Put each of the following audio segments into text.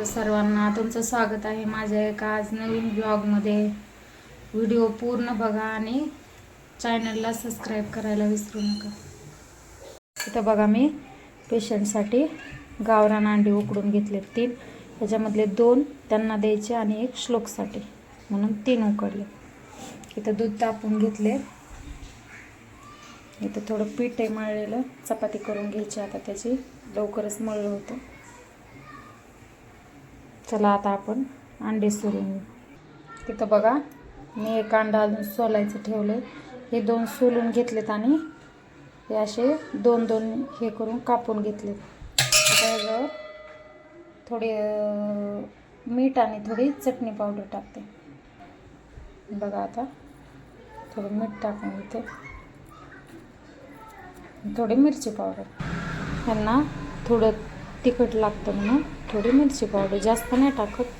तर सर्वांना तुमचं स्वागत आहे माझ्या एका आज नवीन ब्लॉगमध्ये. व्हिडिओ पूर्ण बघा आणि चॅनलला सबस्क्राईब करायला विसरू नका. इथं बघा मी पेशंटसाठी गावरान अंडी उकडून घेतले तीन. त्याच्यामधले दोन त्यांना द्यायचे आणि एक श्लोकसाठी. म्हणून तीन उकडले. इथं दूध तापून घेतले. इथं थोडं पीठ आहे मळलेलं. चपाती करून घ्यायची. आता त्याची लवकरच मळलं होतं. चला आता आपण अंडे सोलून घेऊ. तिथं बघा मी एक अंडा अजून सोलायचं ठेवलं हे दोन सोलून घेतलेत आणि हे असे दोन दोन हे करून कापून घेतलेत. त्याच्यावर थोडे थोडी मीठ आणि थोडी चटणी पावडर टाकते. बघा आता थोडं मीठ टाकून घेते. थोडी मिरची पावडर. ह्यांना थोडं तिखट लागतं म्हणून थोडी मिरची पावडर जास्त नाही टाकत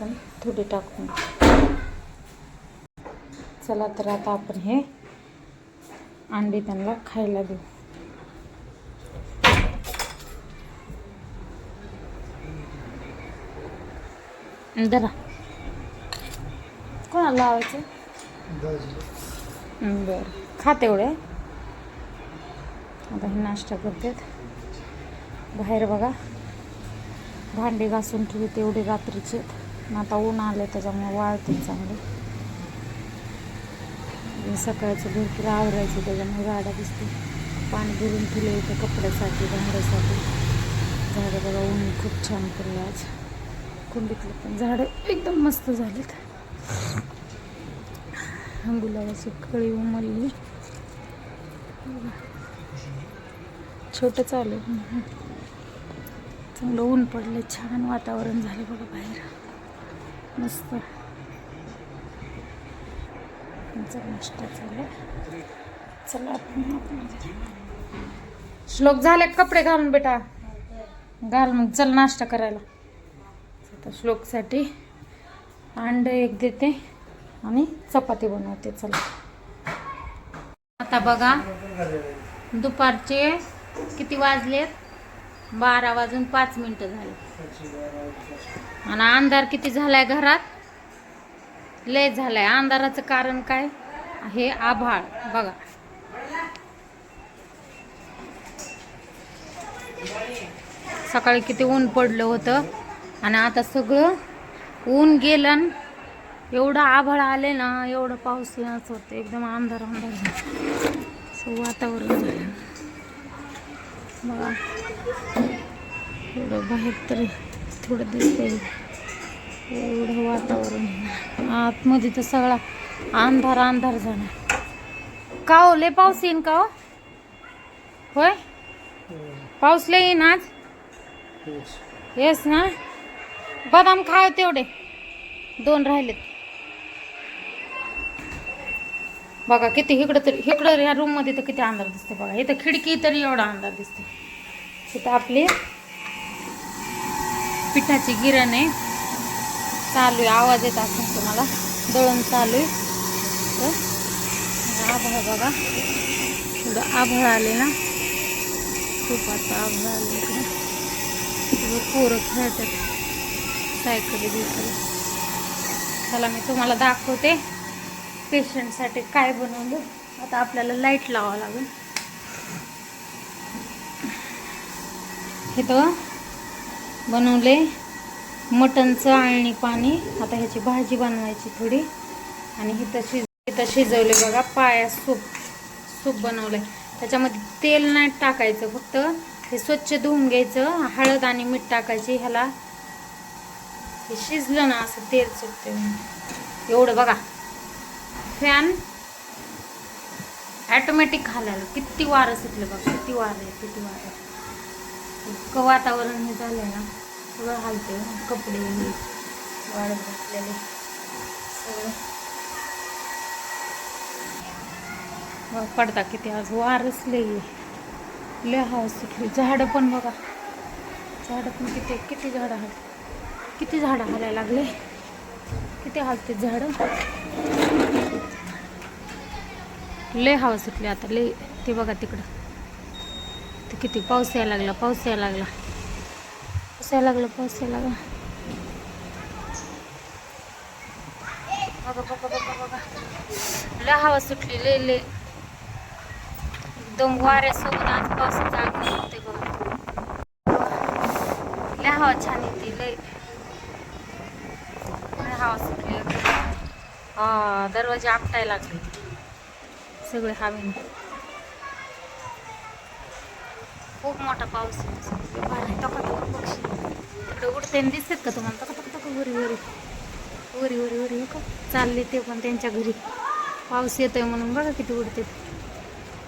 पण थोडी टाकून. चला तर आता आपण हे अंडी त्यांना खायला देऊ. जरा कोणाला लावायचं? बरं. खा तेवढे. आता हे नाश्ता करतात. बाहेर बघा. भांडे घासून ठेवली तेवढे रात्रीचे. आता ऊन आले त्याच्यामुळे वाळते चांगले. सकाळचं भरपूर आवरायचं त्याच्यामुळे गाड्या दिसते पाणी भरून ठेवले इथं कपड्यासाठी भांड्यासाठी. झाडं बघा ऊन खूप छान पडलं आज. कुंडीतले पण झाडं एकदम मस्त झालेत. गुलाबाची कळी उमलली. छोटं चालू चांगलं ऊन पडलं छान वातावरण झालं बघा बाहेर. मस्त. आमचा नाश्ता चालू चला आपण श्लोक झाले कपडे घालून बेटा. घाल मग चल नाश्ता करायला. आता श्लोकसाठी अंड एक देते आणि चपाती बनवते चला. आता बघा दुपारचे किती वाजलेत? बारा वाजून पाच मिनटं झाले. आणि अंधार किती झालाय घरात? लय झालाय. अंधाराचं कारण काय? हे आभाळ. बघा. सकाळी किती ऊन पडलं होतं. आणि आता सगळं ऊन गेलं एवढं आभाळ आले ना एवढं पाऊस होतं. एकदम अंधार अंधार वातावरण झालं. बघा. एवढं बाहेर तरी थोडं दिसतंय. एवढं वातावरण आतमध्ये तर सगळा अंधार अंधार झाला. का हो लय पाऊस येईन का हो? होय? पाऊस लय येईन आज? येस ना? बदाम खाव तेवढे. दोन राहिलेत. बघा किती इकडं तरी इकडं ह्या रूममध्ये तर किती अंधार दिसते बघा. इथं खिडकी तरी एवढा अंधार दिसते इथं आपली पिठाची गिरण आहे. चालू आहे. आवाज येत असेल तुम्हाला. दळण चालू आहे. तर आभाळ बघा. थोडं आभाळ आले ना. खूप आता आभाळ आले इकडे. पोरं खेळतात. सायकली बिकली चला मी तुम्हाला दाखवते. पेशंटसाठी काय बनवलं? आता आपल्याला लाइट लावावं लागेल. हे तर बनवले मटणचं आळणी पाणी. आता ह्याची भाजी बनवायची थोडी. आणि हिथं शिज इथं शिजवले बघा पाया सूप सूप बनवलंय. त्याच्यामध्ये तेल नाही टाकायचं फक्त हे स्वच्छ धुवून घ्यायचं. हळद आणि मीठ टाकायची. ह्याला हे शिजलं ना असं तेल सुटतं एवढं बघा. फॅन ॲटोमॅटिक घालायला. किती वारं सुटलं बघ किती वारं आहे किती वारं आहे. इतकं वातावरण हे झालंय ना सगळं हालते कपडे वाढत बसलेले घातलेले सगळं. पडता किती आज वारच लई लय हवा सुटली. झाडं पण बघा. झाडं पण किती किती झाडं हाल किती झाडं हालायला लागले. किती हालते झाडं. लय हवा सुटली आता लय. ते बघा तिकडं. ते किती पाऊस यायला लागला पाऊस यायला लागला. पाऊस यायला लागला पाऊस यायला लागला. बघा बघा बघा बघा. लय हवा सुटली लय लय. एकदम वाऱ्यासोबत आज पावसाचं आगमन होते बघा. लय हवा छान येते लय. लय हवा सुटली. हा दरवाजे आपटायला लागले. सगळे हवेने. खूप मोठा पाऊस पक्षी. इकडे उडते दिसतात का तुम्हाला? टका टका टका घरी वरी. वरी वरी हो का? चालले ते पण त्यांच्या घरी. पाऊस येतोय म्हणून बघा किती उडते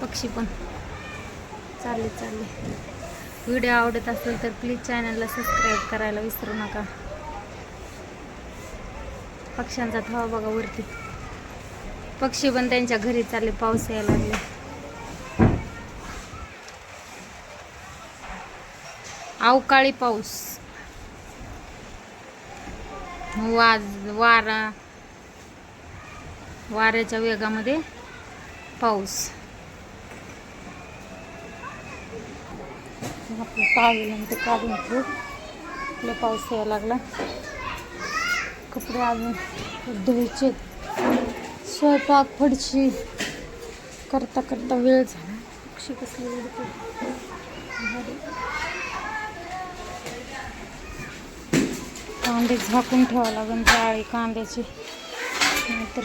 पक्षी पण. चालले चालले. व्हिडिओ आवडत असेल तर प्लीज चॅनलला सबस्क्राईब करायला विसरू नका. पक्ष्यांचा थवा बघा वरती. पक्षी पण त्यांच्या घरी चालले पाऊस यायला लागले. अवकाळी पाऊस. वाज वारा. वाऱ्याच्या वेगामध्ये पाऊस. आपलं काढून आपला पाऊस यायला लागला. कपडे अजून धुवायचे स्वयंपाक फडशी करता करता वेळ झाला. पक्षी कसली कांदे झाकून ठेवावं लागेल जाळी कांद्याची. नाहीतर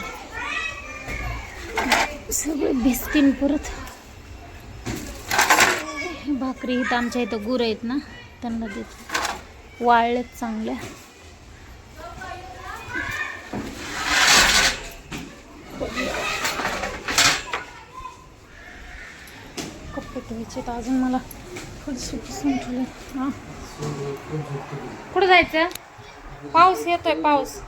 सगळे भिजतील परत. भाकरी इथं आमच्या इथं गुरं आहेत ना त्यांना देत. वाळलेत चांगल्या. कपडे तर अजून मला फडशी पुसून ठेवले हां. कुठं जायचं? पाऊस येतोय पाऊस.